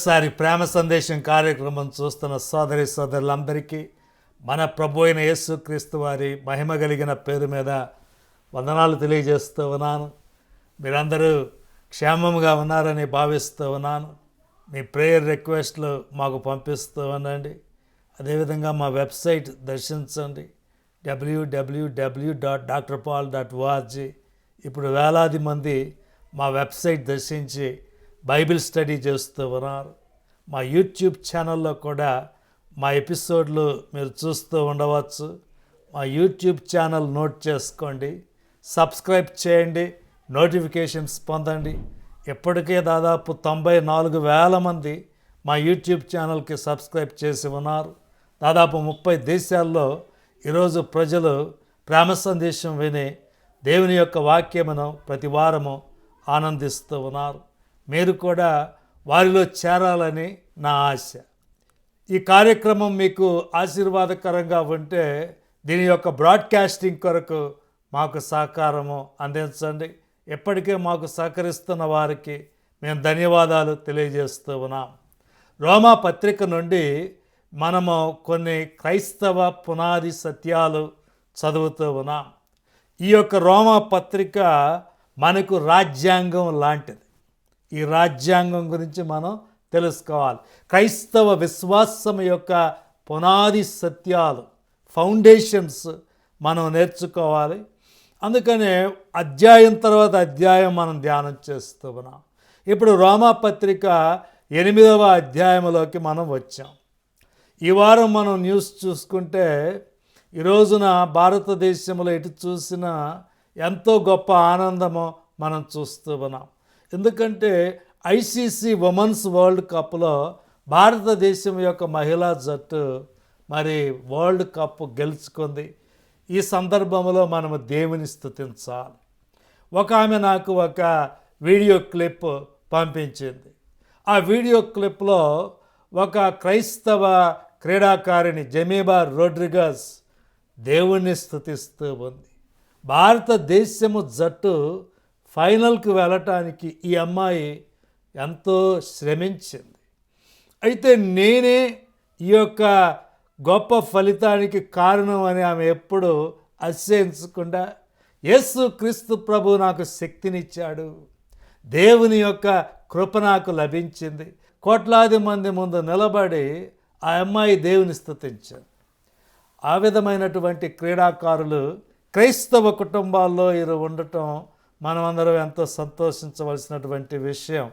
మరోసారి ప్రేమ సందేశం కార్యక్రమం చూస్తున్న సోదరి సోదరులందరికీ మన ప్రభు అయిన యేసుక్రీస్తు వారి మహిమ కలిగిన పేరు మీద వందనాలు తెలియజేస్తూ ఉన్నాను. మీరందరూ క్షేమంగా ఉన్నారని భావిస్తూ ఉన్నాను. మీ ప్రేయర్ రిక్వెస్ట్లు మాకు పంపిస్తూ ఉండండి. అదేవిధంగా మా వెబ్సైట్ దర్శించండి. W W W dot doctor Paul dot O R G ఇప్పుడు వేలాది మంది మా వెబ్సైట్ దర్శించి బైబిల్ స్టడీ చేస్తూ ఉన్నారు. మా యూట్యూబ్ ఛానల్లో కూడా మా ఎపిసోడ్లు మీరు చూస్తూ ఉండవచ్చు. మా యూట్యూబ్ ఛానల్ నోట్ చేసుకోండి. సబ్స్క్రైబ్ చేయండి. నోటిఫికేషన్స్ పొందండి. ఇప్పటికే దాదాపు తొంభై నాలుగు వేల మంది మా యూట్యూబ్ ఛానల్కి సబ్స్క్రైబ్ చేసి ఉన్నారు. దాదాపు ముప్పై దేశాల్లో ఈరోజు ప్రజలు ప్రేమ సందేశం విని దేవుని యొక్క వాక్యమును ప్రతి వారము ఆనందిస్తూ ఉన్నారు. మీరు కూడా వారిలో చేరాలని నా ఆశ. ఈ కార్యక్రమం మీకు ఆశీర్వాదకరంగా ఉంటే దీని యొక్క బ్రాడ్కాస్టింగ్ కొరకు మాకు సహకారము అందించండి. ఎప్పటికే మాకు సహకరిస్తున్న వారికి మేము ధన్యవాదాలు తెలియజేస్తూ ఉన్నాం. రోమా పత్రిక నుండి మనము కొన్ని క్రైస్తవ పునాది సత్యాలు చదువుతూ ఉన్నాం. ఈ యొక్క రోమా పత్రిక మనకు రాజ్యాంగం లాంటిది. ఈ రాజ్యాంగం గురించి మనం తెలుసుకోవాలి. క్రైస్తవ విశ్వాసం యొక్క పునాది సత్యాలు ఫౌండేషన్స్ మనం నేర్చుకోవాలి. అందుకనే అధ్యాయం తర్వాత అధ్యాయం మనం ధ్యానం చేస్తూ ఉన్నాం. ఇప్పుడు రోమా పత్రిక ఎనిమిదవ అధ్యాయంలోకి మనం వచ్చాం. ఈ వారం మనం న్యూస్ చూసుకుంటే ఈ రోజున భారతదేశంలో ఎటు చూసినా ఎంతో గొప్ప ఆనందము మనం చూస్తూ ఉన్నాం. ఎందుకంటే ఐసీసీ ఉమెన్స్ వరల్డ్ కప్లో భారతదేశం యొక్క మహిళా జట్టు మరి వరల్డ్ కప్ గెలుచుకుంది. ఈ సందర్భంలో మనము దేవుని స్థుతించాలి. ఒక ఆమె నాకు ఒక వీడియో క్లిప్ పంపించింది. ఆ వీడియో క్లిప్లో ఒక క్రైస్తవ క్రీడాకారిణి జమీబా రోడ్రిగస్ దేవుణ్ణి స్థుతిస్తూ ఉంది. భారతదేశము జట్టు ఫైనల్కి వెళ్ళటానికి ఈ అమ్మాయి ఎంతో శ్రమించింది. అయితే నేనే ఈ యొక్క గొప్ప ఫలితానికి కారణం అని ఆమె ఎప్పుడు అశ్చయించకుండా యేసు క్రీస్తు ప్రభు నాకు శక్తినిచ్చాడు. దేవుని యొక్క కృప నాకు లభించింది. కోట్లాది మంది ముందు నిలబడి ఆ అమ్మాయి దేవుని స్థుతించారు. ఆ విధమైనటువంటి క్రీడాకారులు క్రైస్తవ కుటుంబాల్లో ఇరు ఉండటం మనమందరం ఎంతో సంతోషించవలసినటువంటి విషయం.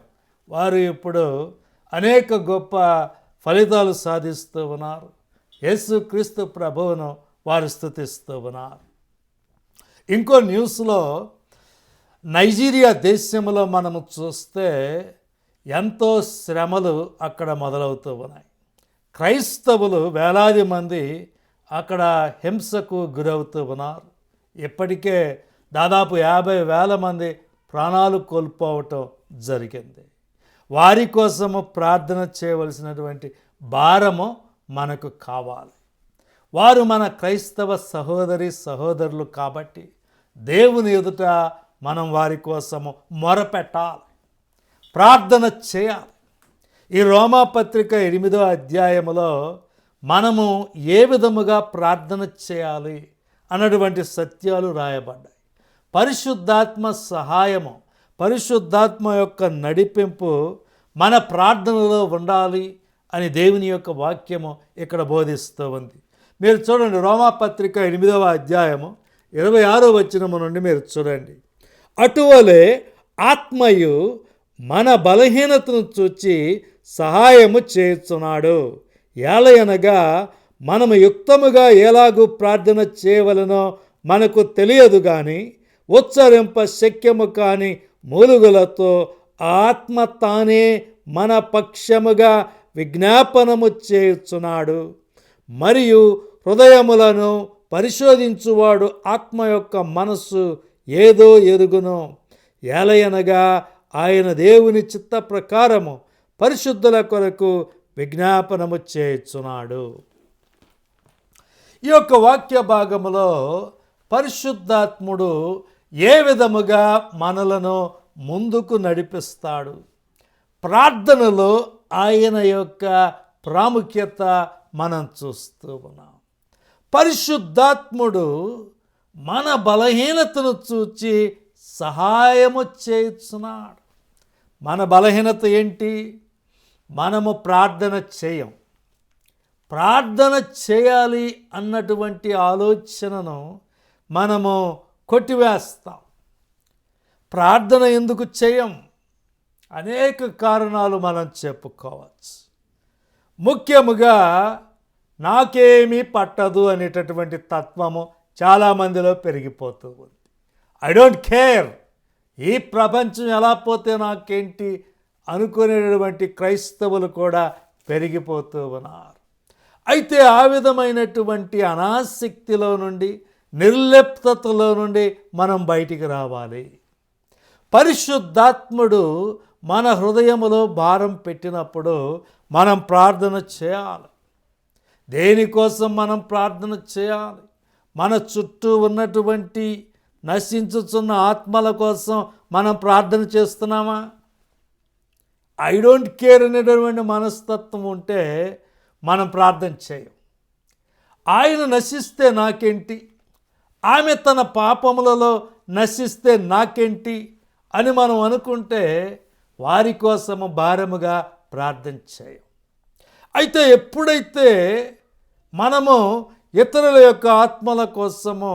వారు ఇప్పుడు అనేక గొప్ప ఫలితాలు సాధిస్తూ ఉన్నారు. యేసుక్రీస్తు ప్రభువును వారు స్థుతిస్తూ ఉన్నారు. ఇంకో న్యూస్లో నైజీరియా దేశంలో మనము చూస్తే ఎంతో శ్రమలు అక్కడ మొదలవుతూ ఉన్నాయి. క్రైస్తవులు వేలాది మంది అక్కడ హింసకు గురవుతూ ఉన్నారు. ఇప్పటికే దాదాపు యాభై వేల మంది ప్రాణాలు కోల్పోవటం జరిగింది. వారి కోసము ప్రార్థన చేయవలసినటువంటి భారము మనకు కావాలి. వారు మన క్రైస్తవ సహోదరి సహోదరులు కాబట్టి దేవుని ఎదుట మనం వారి కోసము మొరపెట్టాలి. ప్రార్థన చేయాలి. ఈ రోమా పత్రిక ఎనిమిదో అధ్యాయములో మనము ఏ విధముగా ప్రార్థన చేయాలి అన్నటువంటి సత్యాలు రాయబడ్డాయి. పరిశుద్ధాత్మ సహాయము పరిశుద్ధాత్మ యొక్క నడిపింపు మన ప్రార్థనలో ఉండాలి అని దేవుని యొక్క వాక్యము ఇక్కడ బోధిస్తూ ఉంది. మీరు చూడండి రోమాపత్రిక ఎనిమిదవ అధ్యాయము ఇరవై ఆరో వచనము నుండి మీరు చూడండి. అటువలే ఆత్మయు మన బలహీనతను చూచి సహాయము చేస్తున్నాడు ఏలయనగా మనము యుక్తముగా ఎలాగూ ప్రార్థన చేయవలనో మనకు తెలియదు కానీ ఉచ్చరింప శక్యము కాని మూలుగులతో ఆత్మ తానే మన పక్షముగా విజ్ఞాపనము చేయుచున్నాడు. మరియు హృదయములను పరిశోధించువాడు ఆత్మ యొక్క మనస్సు ఏదో ఎరుగును. ఏలయనగా ఆయన దేవుని చిత్త ప్రకారము పరిశుద్ధుల కొరకు విజ్ఞాపనము చేయుచున్నాడు. ఈ యొక్క వాక్య భాగములో పరిశుద్ధాత్ముడు ఏ విధముగా మనలను ముందుకు నడిపిస్తాడు? ప్రార్థనలో ఆయన యొక్క ప్రాముఖ్యత మనం చూస్తూ ఉన్నాం. పరిశుద్ధాత్ముడు మన బలహీనతను చూచి సహాయము చేస్తున్నాడు మన బలహీనత ఏంటి? మనము ప్రార్థన చేయం. ప్రార్థన చేయాలి అన్నటువంటి ఆలోచనను మనము కొట్టివేస్తాం. ప్రార్థన ఎందుకు చేయం? అనేక కారణాలు మనం చెప్పుకోవచ్చు. ముఖ్యముగా నాకేమీ పట్టదు అనేటటువంటి తత్వము చాలామందిలో పెరిగిపోతూ ఉంది. ఐ డోంట్ కేర్ ఈ ప్రపంచం ఎలా పోతే నాకేంటి? అనుకునేటువంటి క్రైస్తవులు కూడా పెరిగిపోతూ ఉన్నారు. అయితే ఆ విధమైనటువంటి అనాసక్తిలో నుండి నిర్లిప్తతలో నుండి మనం బయటికి రావాలి. పరిశుద్ధాత్ముడు మన హృదయములో భారం పెట్టినప్పుడు మనం ప్రార్థన చేయాలి. దేనికోసం మనం ప్రార్థన చేయాలి? మన చుట్టూ ఉన్నటువంటి నశించుచున్న ఆత్మల కోసం మనం ప్రార్థన చేస్తున్నామా? ఐ డోంట్ కేర్ అనేటటువంటి మనస్తత్వం ఉంటే మనం ప్రార్థన చేయం. ఆయన నశిస్తే నాకేంటి? ఆమె తన పాపములలో నశిస్తే నాకేంటి అని మనం అనుకుంటే వారి కోసము భారముగా ప్రార్థన చేయం. అయితే ఎప్పుడైతే మనము ఇతరుల యొక్క ఆత్మల కోసము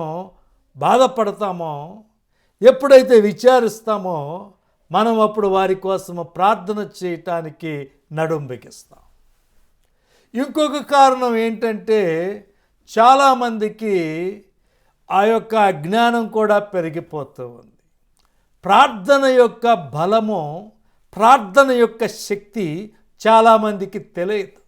బాధపడతామో ఎప్పుడైతే విచారిస్తామో మనం అప్పుడు వారి కోసము ప్రార్థన చేయటానికి నడుం బిగిస్తాం. ఇంకొక కారణం ఏంటంటే చాలామందికి ఆ యొక్క అజ్ఞానం కూడా పెరిగిపోతూ ఉంది. ప్రార్థన యొక్క బలము ప్రార్థన యొక్క శక్తి చాలామందికి తెలియదు.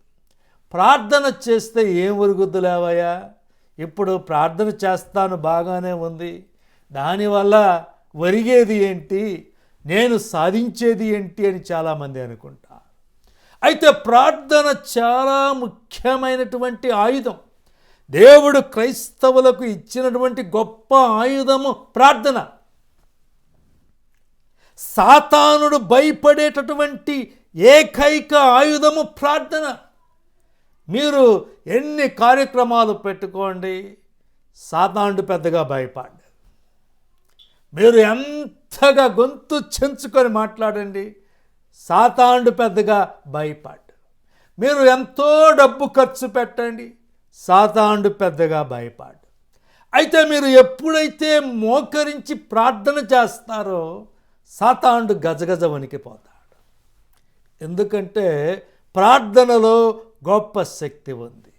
ప్రార్థన చేస్తే ఏం ఉరుగుద్దులేవయ్యా ఇప్పుడు ప్రార్థన చేస్తాను బాగానే ఉంది. దానివల్ల ఒరిగేది ఏంటి? నేను సాధించేది ఏంటి అని చాలామంది అనుకుంటారు. అయితే ప్రార్థన చాలా ముఖ్యమైనటువంటి ఆయుధం. దేవుడు క్రైస్తవులకు ఇచ్చినటువంటి గొప్ప ఆయుధము ప్రార్థన. సాతానుడు భయపడేటటువంటి ఏకైక ఆయుధము ప్రార్థన. మీరు ఎన్ని కార్యక్రమాలు పెట్టుకోండి సాతానుడు పెద్దగా భయపడ్డాడు మీరు ఎంతగా గొంతు చెంచుకొని మాట్లాడండి సాతానుడు పెద్దగా భయపడ్డు. మీరు ఎంతో డబ్బు ఖర్చు పెట్టండి సాతాండు పెద్దగా భయపడ్డు. అయితే మీరు ఎప్పుడైతే మోకరించి ప్రార్థన చేస్తారో సాతాండు గజగజ వణికిపోతాడు. ఎందుకంటే ప్రార్థనలో గొప్ప శక్తి ఉంది.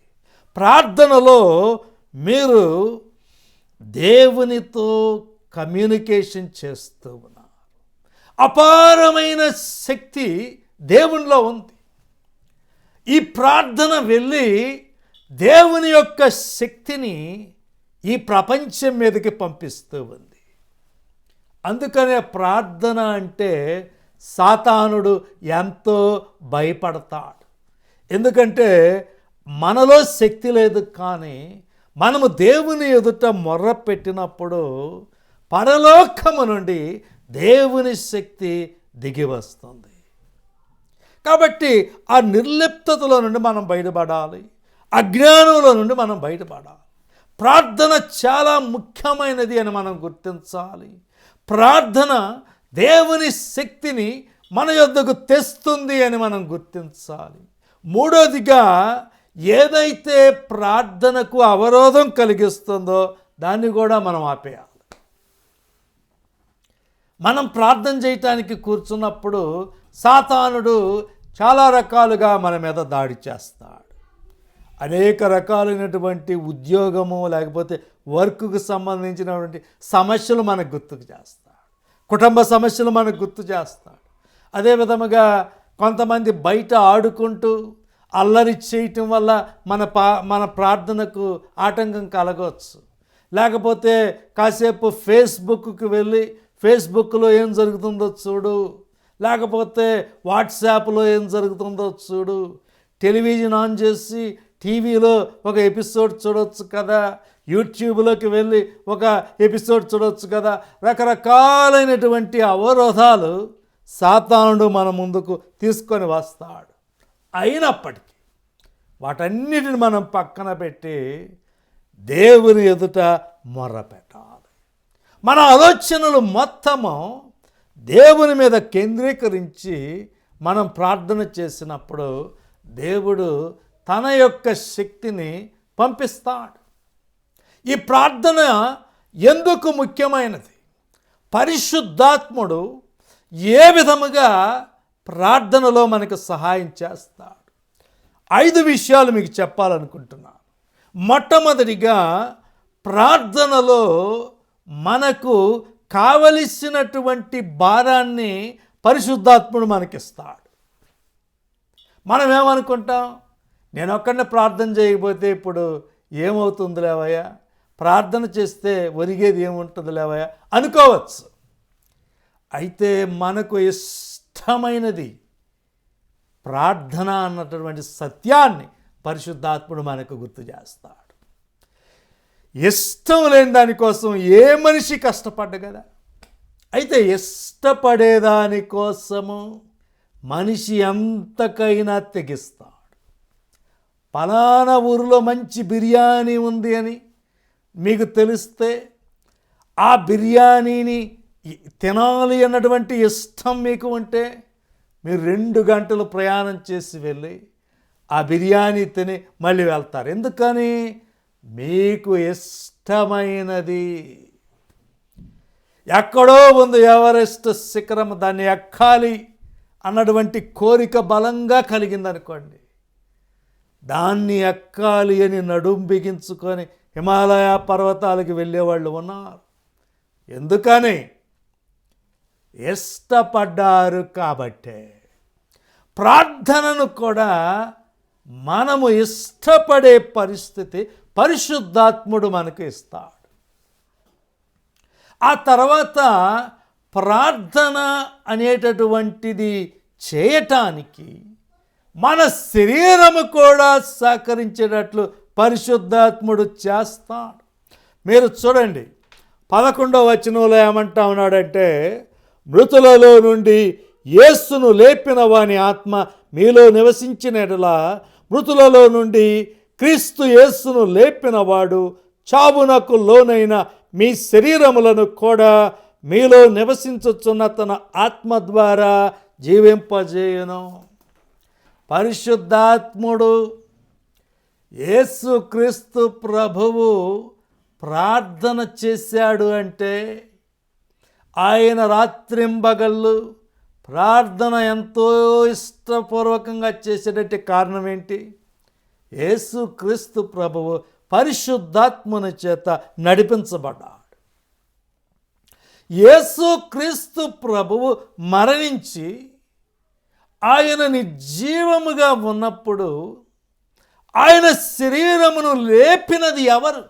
ప్రార్థనలో మీరు దేవునితో కమ్యూనికేషన్ చేస్తూ ఉన్నారు. అపారమైన శక్తి దేవునిలో ఉంది. ఈ ప్రార్థన వెళ్ళి దేవుని యొక్క శక్తిని ఈ ప్రపంచం మీదకి పంపిస్తూ ఉంది. అందుకనే ప్రార్థన అంటే సాతానుడు ఎంతో భయపడతాడు. ఎందుకంటే మనలో శక్తి లేదు కానీ మనము దేవుని ఎదుట మొర్ర పెట్టినప్పుడు పరలోకము నుండి దేవుని శక్తి దిగి వస్తుంది. కాబట్టి ఆ నిర్లిప్తతలో నుండి మనం బయటపడాలి. అజ్ఞానంలో నుండి మనం బయటపడాలి. ప్రార్థన చాలా ముఖ్యమైనది అని మనం గుర్తించాలి. ప్రార్థన దేవుని శక్తిని మన యొద్దకు తెస్తుంది అని మనం గుర్తించాలి. మూడోదిగా ఏదైతే ప్రార్థనకు అవరోధం కలిగిస్తుందో దాన్ని కూడా మనం ఆపేయాలి. మనం ప్రార్థన చేయటానికి కూర్చున్నప్పుడు సాతానుడు చాలా రకాలుగా మన మీద దాడి చేస్తాడు. అనేక రకాలైనటువంటి ఉద్యోగము లేకపోతే వర్క్కు సంబంధించినటువంటి సమస్యలు మనకు గుర్తుకు చేస్తాడు. కుటుంబ సమస్యలు మనకు గుర్తు చేస్తాడు. అదే విధముగా కొంతమంది బయట ఆడుకుంటూ అల్లరి చేయటం వల్ల మన పా మన ప్రార్థనకు ఆటంకం కలగవచ్చు లేకపోతే కాసేపు ఫేస్బుక్కి వెళ్ళి ఫేస్బుక్లో ఏం జరుగుతుందో చూడు లేకపోతే వాట్సాప్లో ఏం జరుగుతుందో చూడు టెలివిజన్ ఆన్ చేసి టీవీలో ఒక ఎపిసోడ్ చూడొచ్చు కదా. యూట్యూబ్లోకి వెళ్ళి ఒక ఎపిసోడ్ చూడొచ్చు కదా. రకరకాలైనటువంటి అవరోధాలు సాతానుడు మన ముందుకు తీసుకొని వస్తాడు. అయినప్పటికీ వాటన్నిటిని మనం పక్కన పెట్టి దేవుని ఎదుట మొరపెట్టాలి. మన ఆలోచనలు మొత్తము దేవుని మీద కేంద్రీకరించి మనం ప్రార్థన చేసినప్పుడు దేవుడు తన యొక్క శక్తిని పంపిస్తాడు. ఈ ప్రార్థన ఎందుకు ముఖ్యమైనది? పరిశుద్ధాత్ముడు ఏ విధముగా ప్రార్థనలో మనకు సహాయం చేస్తాడు? ఐదు విషయాలు మీకు చెప్పాలనుకుంటున్నాను. మొట్టమొదటిగా ప్రార్థనలో మనకు కావలసినటువంటి భారాన్ని పరిశుద్ధాత్ముడు మనకిస్తాడు. మనం ఏమనుకుంటాం నేను ఒక్కడినే ప్రార్థన చేయకపోతే ఇప్పుడు ఏమవుతుంది లేవయ్యా? ప్రార్థన చేస్తే ఒరిగేది ఏముంటుంది లేవయ్యా? అనుకోవచ్చు. అయితే మనకు ఇష్టమైనది ప్రార్థన అన్నటువంటి సత్యాన్ని పరిశుద్ధాత్ముడు మనకు గుర్తు చేస్తాడు. ఇష్టం లేని దానికోసం ఏ మనిషి కష్టపడ్డ కదా? అయితే ఇష్టపడేదానికోసము మనిషి ఎంతకైనా తెగిస్తాం పలానా ఊరిలో మంచి బిర్యానీ ఉంది అని మీకు తెలిస్తే ఆ బిర్యానీని తినాలి అన్నటువంటి ఇష్టం మీకు ఉంటే మీరు రెండు గంటలు ప్రయాణం చేసి వెళ్ళి ఆ బిర్యానీ తిని మళ్ళీ వెళ్తారు. ఎందుకని? మీకు ఇష్టమైనది ఎక్కడో ఉంది ఎవరెస్ట్ శిఖరం దాన్ని ఎక్కాలి అన్నటువంటి కోరిక బలంగా కలిగిందనుకోండి. దాన్ని ఎక్కాలి అని నడుం బిగించుకొని హిమాలయ పర్వతాలకు వెళ్ళేవాళ్ళు ఉన్నారు. ఎందుకని? ఇష్టపడ్డారు కాబట్టే. ప్రార్థనను కూడా మనము ఇష్టపడే పరిస్థితి పరిశుద్ధాత్ముడు మనకు ఇస్తాడు. ఆ తర్వాత ప్రార్థన అనేటటువంటిది చేయటానికి మన శరీరము కూడా సహకరించేటట్లు పరిశుద్ధాత్ముడు చేస్తాడు. మీరు చూడండి పదకొండవ వచనంలో ఏమంటా ఉన్నాడంటే మృతులలో నుండి యేసును లేపిన వాని ఆత్మ మీలో నివసించినట్లా మృతులలో నుండి క్రీస్తు యేస్సును లేపినవాడు చావునకు లోనైన మీ శరీరములను కూడా మీలో నివసించుచున్న తన ఆత్మ ద్వారా జీవింపజేయను. పరిశుద్ధాత్ముడు యేసుక్రీస్తు ప్రభువు ప్రార్థన చేశాడు అంటే ఆయన రాత్రింబగళ్ళు ప్రార్థన ఎంతో ఇష్టపూర్వకంగా చేసేటట్టు కారణం ఏంటి? యేసుక్రీస్తు ప్రభువు పరిశుద్ధాత్మని చేత నడిపించబడ్డాడు. యేసుక్రీస్తు ప్రభువు మరణించి ఆయన నిర్జీవముగా ఉన్నప్పుడు ఆయన శరీరమును లేపినది ఎవరు?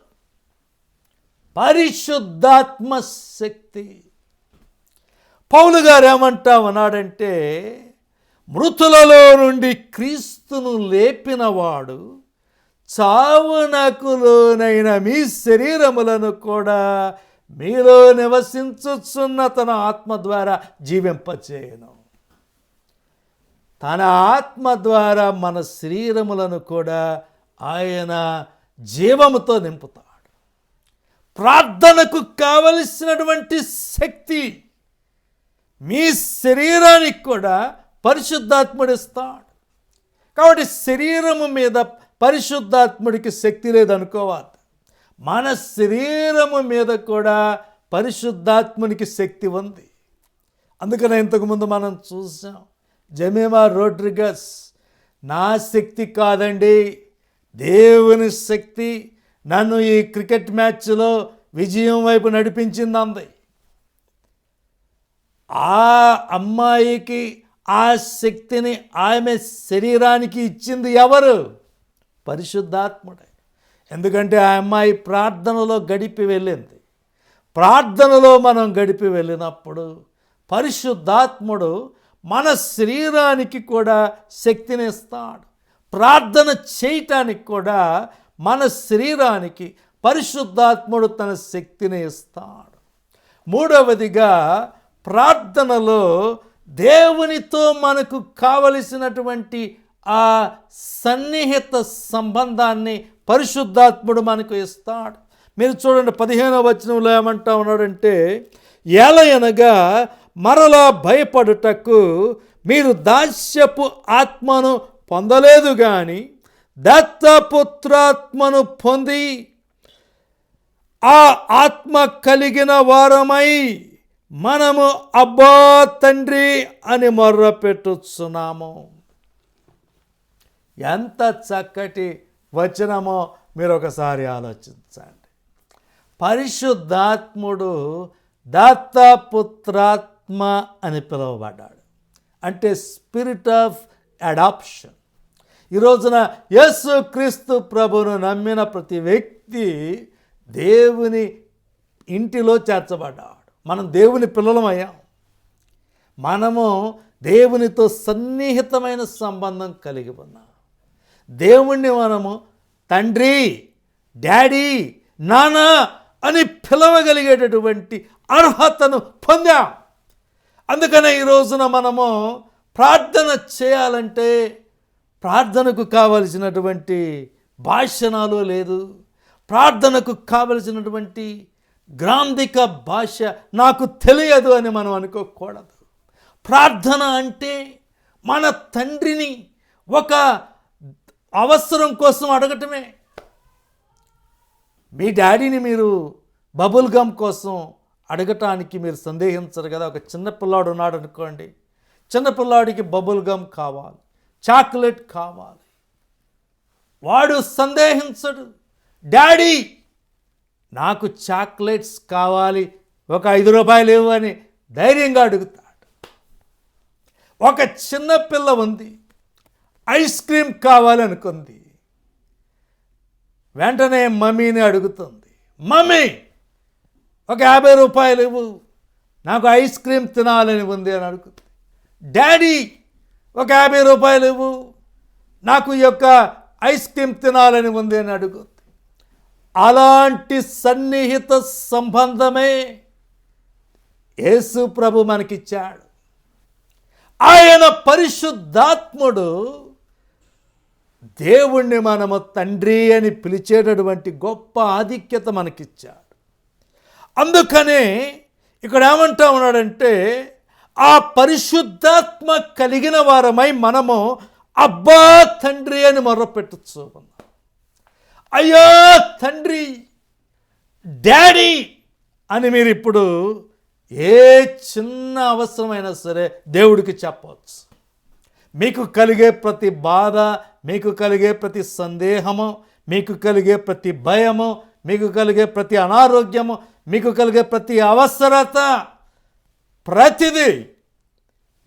పరిశుద్ధాత్మ శక్తి. పౌలు గారు ఏమంటా ఉన్నాడంటే మృతులలో నుండి క్రీస్తును లేపినవాడు చావునకులోనైన మీ శరీరములను కూడా మీలో నివసించుచున్న తన ఆత్మ ద్వారా జీవింపచేయను. తన ఆత్మ ద్వారా మన శరీరములను కూడా ఆయన జీవముతో నింపుతాడు. ప్రార్థనకు కావలసినటువంటి శక్తి మీ శరీరానికి కూడా పరిశుద్ధాత్ముడిస్తాడు కాబట్టి శరీరము మీద పరిశుద్ధాత్ముడికి శక్తి లేదనుకోవాలి మన శరీరము మీద కూడా పరిశుద్ధాత్మునికి శక్తి ఉంది. అందుకనే ఇంతకుముందు మనం చూసాం జమీమా రోడ్రిగస్ నా శక్తి కాదండి. దేవుని శక్తి నన్ను ఈ క్రికెట్ మ్యాచ్లో విజయం వైపు నడిపించింది అంది ఆ అమ్మాయికి ఆ శక్తిని ఆమె శరీరానికి ఇచ్చింది ఎవరు? పరిశుద్ధాత్ముడే. ఎందుకంటే ఆ అమ్మాయి ప్రార్థనలో గడిపి వెళ్ళింది. ప్రార్థనలో మనం గడిపి వెళ్ళినప్పుడు పరిశుద్ధాత్ముడు మన శరీరానికి కూడా శక్తిని ఇస్తాడు. ప్రార్థన చేయటానికి కూడా మన శరీరానికి పరిశుద్ధాత్ముడు తన శక్తిని ఇస్తాడు. మూడవదిగా ప్రార్థనలో దేవునితో మనకు కావలసినటువంటి ఆ సన్నిహిత సంబంధాన్ని పరిశుద్ధాత్ముడు మనకు ఇస్తాడు. మీరు చూడండి పదిహేనవ వచనంలో ఏమంటా ఉన్నాడంటే ఏలయనగా మరలా భయపడుటకు మీరు దాస్యపు ఆత్మను పొందలేదు కానీ దత్తపుత్రాత్మను పొంది ఆ ఆత్మ కలిగిన వారమై మనము అబ్బా తండ్రి అని మొర్ర పెట్టుచున్నాము ఎంత చక్కటి వచనమో మీరు ఒకసారి ఆలోచించండి. పరిశుద్ధాత్ముడు దత్తపుత్రాత్మ ఆత్మ అని పిలువబడ్డాడు. అంటే స్పిరిట్ ఆఫ్ అడాప్షన్ ఈ రోజున యేసు క్రీస్తు ప్రభును నమ్మిన ప్రతి వ్యక్తి దేవుని ఇంటిలో చేర్చబడ్డాడు. మనం దేవుని పిల్లలమయ్యాం మనము దేవునితో సన్నిహితమైన సంబంధం కలిగి ఉన్నాం. దేవుణ్ణి మనము తండ్రి డాడీ నాన్న అని పిలవగలిగేటటువంటి అర్హతను పొందాం. అందుకనే ఈ రోజున మనము ప్రార్థన చేయాలంటే ప్రార్థనకు కావలసినటువంటి భాషణాలు లేదు. ప్రార్థనకు కావలసినటువంటి గ్రాంధిక భాష నాకు తెలియదు అని మనం అనుకోకూడదు. ప్రార్థన అంటే మన తండ్రిని ఒక అవసరం కోసం అడగటమే. మీ డాడీని మీరు బబుల్ గమ్ కోసం అడగటానికి మీరు సందేహించరు కదా. ఒక చిన్న పిల్లాడు ఉన్నాడు అనుకోండి. చిన్న పిల్లాడికి బబుల్ గమ్ కావాలి. చాక్లెట్ కావాలి. వాడు సందేహించడు. డాడీ నాకు చాక్లెట్స్ కావాలి. ఒక ఐదు రూపాయలు ఇవ్వు అని ధైర్యంగా అడుగుతాడు. ఒక చిన్న పిల్ల ఉంది. ఐస్ క్రీమ్ కావాలనుకుంది వెంటనే మమ్మీని అడుగుతుంది. మమ్మీ! ఒక యాభై రూపాయలు ఇవ్వు. నాకు ఐస్ క్రీమ్ తినాలని ఉంది అని అడుగుతుంది డాడీ ఒక యాభై రూపాయలు ఇవ్వు. నాకు ఈ యొక్క ఐస్ క్రీమ్ తినాలని ఉంది అని అడుగుతుంది అలాంటి సన్నిహిత సంబంధమే యేసు ప్రభు మనకిచ్చాడు. ఆయన పరిశుద్ధాత్ముడు దేవుణ్ణి మనము తండ్రి అని పిలిచేటటువంటి గొప్ప ఆధిక్యత మనకిచ్చాడు. అందుకనే ఇక్కడ ఏమంటా ఉన్నాడంటే ఆ పరిశుద్ధాత్మ కలిగిన వారమై మనము అబ్బా తండ్రి అని మొర్రపెట్టచ్చు అయ్యో తండ్రి డాడీ అని మీరు ఇప్పుడు ఏ చిన్న అవసరమైనా సరే దేవుడికి చెప్పవచ్చు. మీకు కలిగే ప్రతి బాధ మీకు కలిగే ప్రతి సందేహము మీకు కలిగే ప్రతి భయము మీకు కలిగే ప్రతి అనారోగ్యము మీకు కలిగే ప్రతి అవసరత ప్రతిదీ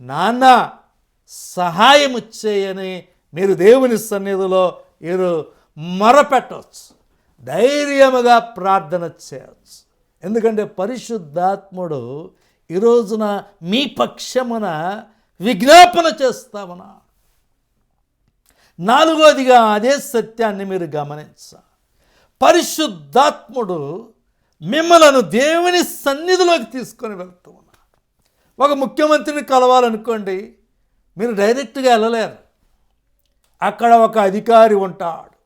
నాన్న సహాయము చేయని మీరు దేవుని సన్నిధిలో మీరు మొరపెట్టవచ్చు. ధైర్యముగా ప్రార్థన చేయవచ్చు. ఎందుకంటే పరిశుద్ధాత్ముడు ఈ రోజున మీ పక్షమున విజ్ఞాపన చేస్తామన్నా నాలుగోదిగా అదే సత్యాన్ని మీరు గమనించాలి. పరిశుద్ధాత్ముడు మిమ్మలను దేవుని సన్నిధిలోకి తీసుకొని వెళ్తూ ఉన్నారు. ఒక ముఖ్యమంత్రిని కలవాలనుకోండి మీరు డైరెక్ట్గా వెళ్ళలేరు. అక్కడ ఒక అధికారి ఉంటాడు.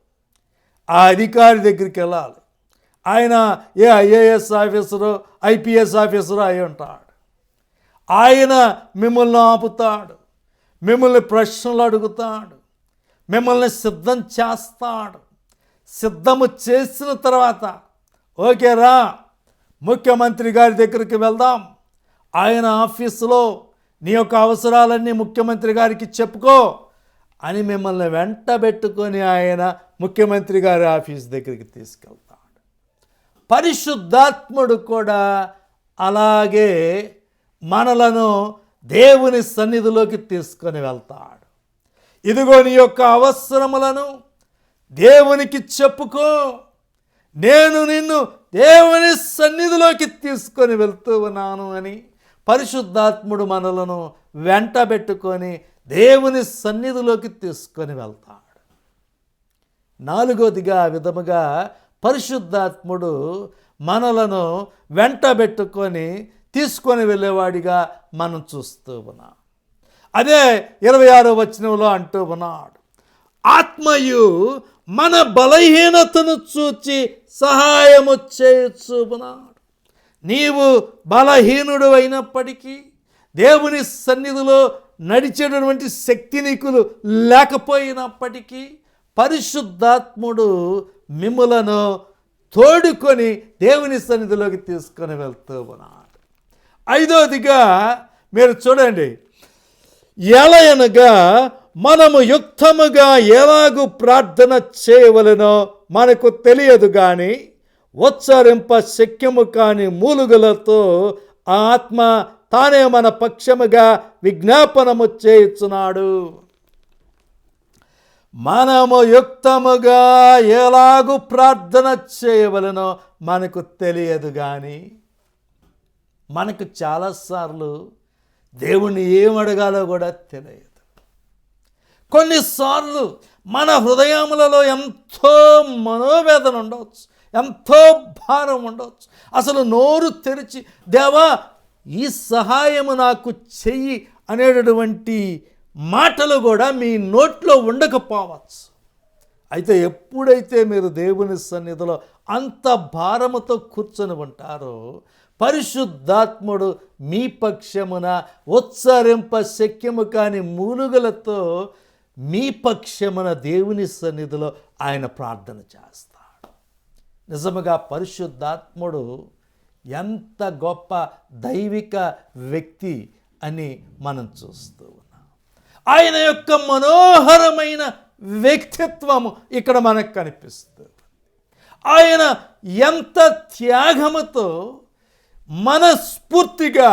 ఆ అధికారి దగ్గరికి వెళ్ళాలి. ఆయన ఏ ఐఏఎస్ ఆఫీసరు ఐపీఎస్ ఆఫీసరు అయి ఉంటాడు. ఆయన మిమ్మల్ని ఆపుతాడు. మిమ్మల్ని ప్రశ్నలు అడుగుతాడు. మిమ్మల్ని సిద్ధం చేస్తాడు. సిద్ధము చేసిన తర్వాత ఓకే రా ముఖ్యమంత్రి గారి దగ్గరికి వెళ్దాం. ఆయన ఆఫీసులో నీ యొక్క అవసరాలన్నీ ముఖ్యమంత్రి గారికి చెప్పుకో అని మిమ్మల్ని వెంటబెట్టుకొని ఆయన ముఖ్యమంత్రి గారి ఆఫీస్ దగ్గరికి తీసుకెళ్తాడు. పరిశుద్ధాత్ముడు కూడా అలాగే మనలను దేవుని సన్నిధిలోకి తీసుకొని వెళ్తాడు. ఇదిగో నీ యొక్క అవసరములను దేవునికి చెప్పుకో. నేను నిన్ను దేవుని సన్నిధిలోకి తీసుకొని వెళ్తూ ఉన్నాను అని పరిశుద్ధాత్ముడు మనలను వెంటబెట్టుకొని దేవుని సన్నిధిలోకి తీసుకొని వెళ్తాడు. నాలుగోదిగా విధముగా పరిశుద్ధాత్ముడు మనలను వెంటబెట్టుకొని తీసుకొని వెళ్ళేవాడిగా మనం చూస్తూ ఉన్నాం. అదే ఇరవై ఆరో వచనంలో అంటూ ఉన్నాడు. ఆత్మయు మన బలహీనతను చూచి సహాయము చేయొచ్చున్నాడు నీవు బలహీనుడు అయినప్పటికీ దేవుని సన్నిధిలో నడిచేటటువంటి శక్తి నీకులు లేకపోయినప్పటికీ పరిశుద్ధాత్ముడు మిమ్ములను తోడుకొని దేవుని సన్నిధిలోకి తీసుకొని వెళ్తూ ఉన్నాడు. ఐదవదిగా మీరు చూడండి ఎలయనగా మనము యుక్తముగా ఎలాగూ ప్రార్థన చేయవలనో మనకు తెలియదు కానీ ఉచ్చరింప శక్యము కాని మూలుగులతో ఆ ఆత్మ తానే మన పక్షముగా విజ్ఞాపనము చేయుచున్నాడు. మనము యుక్తముగా ఎలాగూ ప్రార్థన చేయవలనో మనకు తెలియదు కానీ మనకు చాలాసార్లు దేవుణ్ణి ఏం అడగాలో కూడా తెలియదు. కొన్నిసార్లు మన హృదయములలో ఎంతో మనోవేదన ఉండవచ్చు ఎంతో భారం ఉండవచ్చు. అసలు నోరు తెరిచి దేవా ఈ సహాయము నాకు చెయ్యి అనేటటువంటి మాటలు కూడా మీ నోట్లో ఉండకపోవచ్చు. అయితే ఎప్పుడైతే మీరు దేవుని సన్నిధిలో అంత భారముతో కూర్చొని ఉంటారో పరిశుద్ధాత్ముడు మీ పక్షమున ఉచ్చరింప శక్యము కాని మూలుగలతో మీ పక్షమున దేవుని సన్నిధిలో ఆయన ప్రార్థన చేస్తాడు. నిజముగా పరిశుద్ధాత్ముడు ఎంత గొప్ప దైవిక వ్యక్తి అని మనం చూస్తూ ఉన్నాం. ఆయన యొక్క మనోహరమైన వ్యక్తిత్వము ఇక్కడ మనకు కనిపిస్తుంది. ఆయన ఎంత త్యాగముతో మనస్ఫూర్తిగా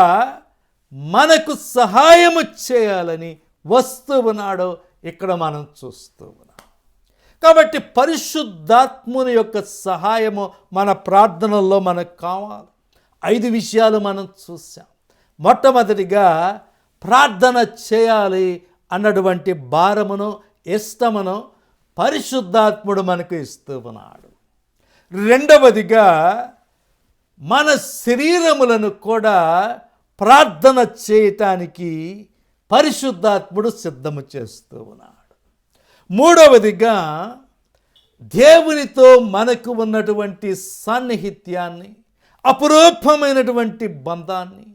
మనకు సహాయము చేయాలని వస్తూ ఉన్నాడో ఇక్కడ మనం చూస్తూ ఉన్నాం. కాబట్టి పరిశుద్ధాత్ముని యొక్క సహాయము మన ప్రార్థనల్లో మనకు కావాలి. ఐదు విషయాలు మనం చూసాం మొట్టమొదటిగా ప్రార్థన చేయాలి అన్నటువంటి భారమును ఇష్టమును పరిశుద్ధాత్ముడు మనకు ఇస్తూ ఉన్నాడు. రెండవదిగా మన శరీరములను కూడా ప్రార్థన చేయటానికి పరిశుద్ధాత్ముడు సిద్ధము చేస్తూ ఉన్నాడు. మూడవదిగా దేవునితో మనకు ఉన్నటువంటి సాన్నిహిత్యాన్ని అపురూపమైనటువంటి బంధాన్ని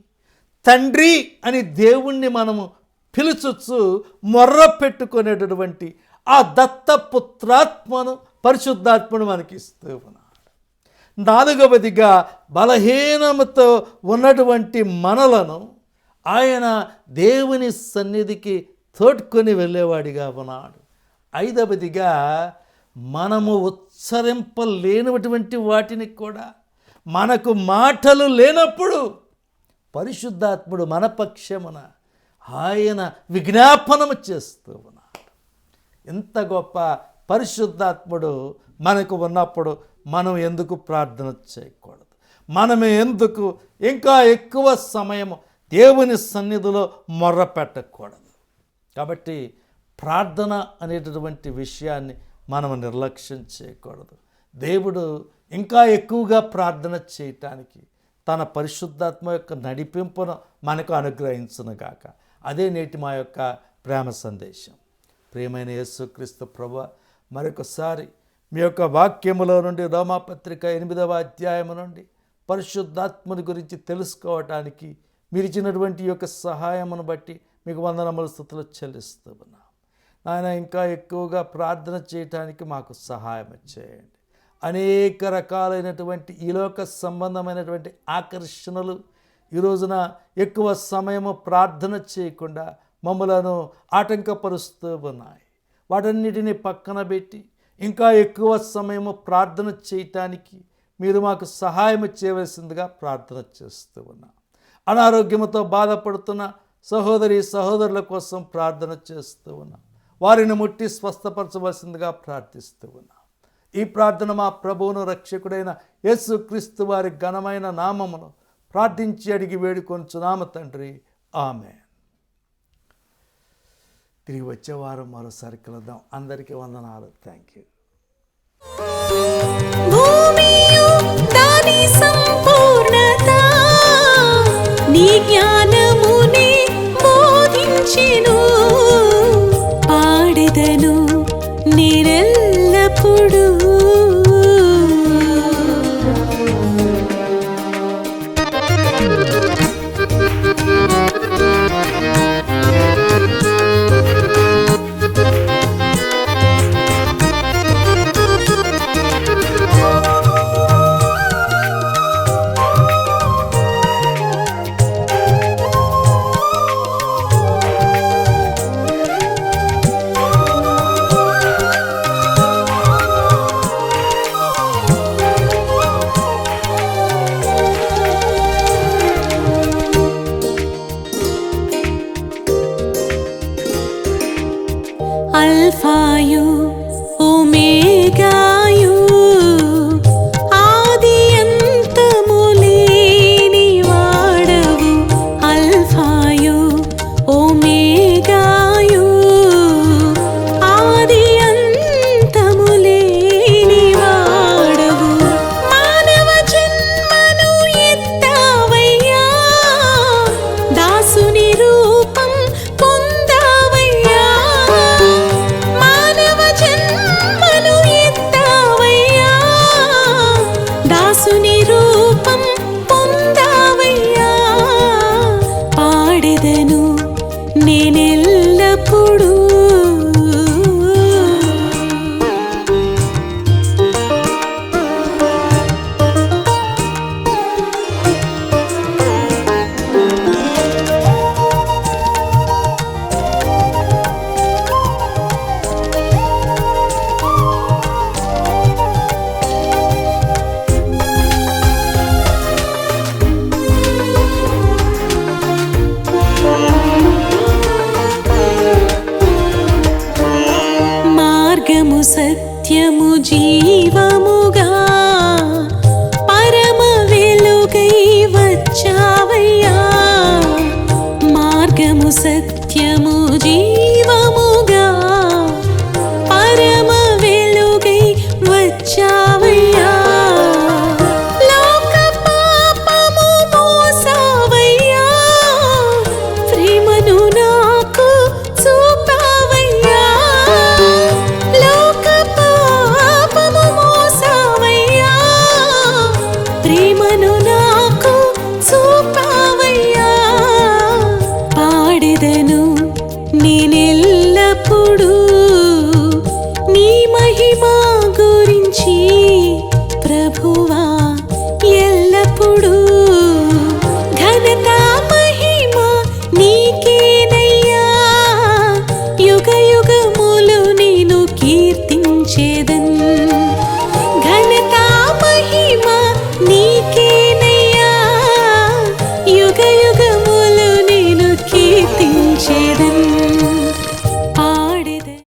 తండ్రి అని దేవుణ్ణి మనము పిలుచుచు మొర్ర పెట్టుకునేటటువంటి ఆ దత్తపుత్రాత్మను పరిశుద్ధాత్మను మనకి ఇస్తూ ఉన్నాడు. నాలుగవదిగా బలహీనముతో ఉన్నటువంటి మనలను ఆయన దేవుని సన్నిధికి తోడ్కొని వెళ్ళేవాడిగా ఉన్నాడు. ఐదవదిగా మనము ఉచ్చరింపలేనటువంటి వాటిని కూడా మనకు మాటలు లేనప్పుడు పరిశుద్ధాత్ముడు మన పక్షమున ఆయన విజ్ఞాపనము చేస్తూ ఉన్నాడు. ఎంత గొప్ప పరిశుద్ధాత్ముడు మనకు ఉన్నప్పుడు మనం ఎందుకు ప్రార్థన చేయకూడదు? మనం ఎందుకు ఇంకా ఎక్కువ సమయం దేవుని సన్నిధిలో మొర్ర పెట్టకూడదు కాబట్టి ప్రార్థన అనేటటువంటి విషయాన్ని మనం నిర్లక్ష్యం చేయకూడదు. దేవుడు ఇంకా ఎక్కువగా ప్రార్థన చేయటానికి తన పరిశుద్ధాత్మ యొక్క నడిపింపును మనకు అనుగ్రహించునుగాక. అదే నేటి మా యొక్క ప్రేమ సందేశం. ప్రియమైన యేసుక్రీస్తు ప్రభు మరొకసారి మీ యొక్క వాక్యములో నుండి రోమాపత్రిక ఎనిమిదవ అధ్యాయము నుండి పరిశుద్ధాత్మని గురించి తెలుసుకోవటానికి మీరు ఇచ్చినటువంటి యొక్క సహాయమును బట్టి మీకు వందనముల స్థుతులు చెల్లిస్తూ ఉన్నాం నాయన ఇంకా ఎక్కువగా ప్రార్థన చేయటానికి మాకు సహాయం చేయండి. అనేక రకాలైనటువంటి ఈలోక సంబంధమైనటువంటి ఆకర్షణలు ఈ రోజున ఎక్కువ సమయము ప్రార్థన చేయకుండా మమ్మలను ఆటంకపరుస్తూ ఉన్నాయి. వాటన్నిటిని పక్కన పెట్టి ఇంకా ఎక్కువ సమయము ప్రార్థన చేయటానికి మీరు మాకు సహాయం చేయవలసిందిగా ప్రార్థన చేస్తూ ఉన్నాం. అనారోగ్యంతో బాధపడుతున్న సహోదరి సహోదరుల కోసం ప్రార్థన చేస్తూ ఉన్నాం. వారిని ముట్టి స్వస్థపరచవలసిందిగా ప్రార్థిస్తూ ఉన్నాం. ఈ ప్రార్థన మా ప్రభువును రక్షకుడైన యేసుక్రీస్తు వారి ఘనమైన నామమును ప్రార్థించి అడిగి వేడుకొంచున్నామ తండ్రి. ఆమె తిరిగి వచ్చే వారం మరోసారి కలుద్దాం. అందరికీ వందనాలు. Thank you. నీ జ్ఞానమునే బోధించెను.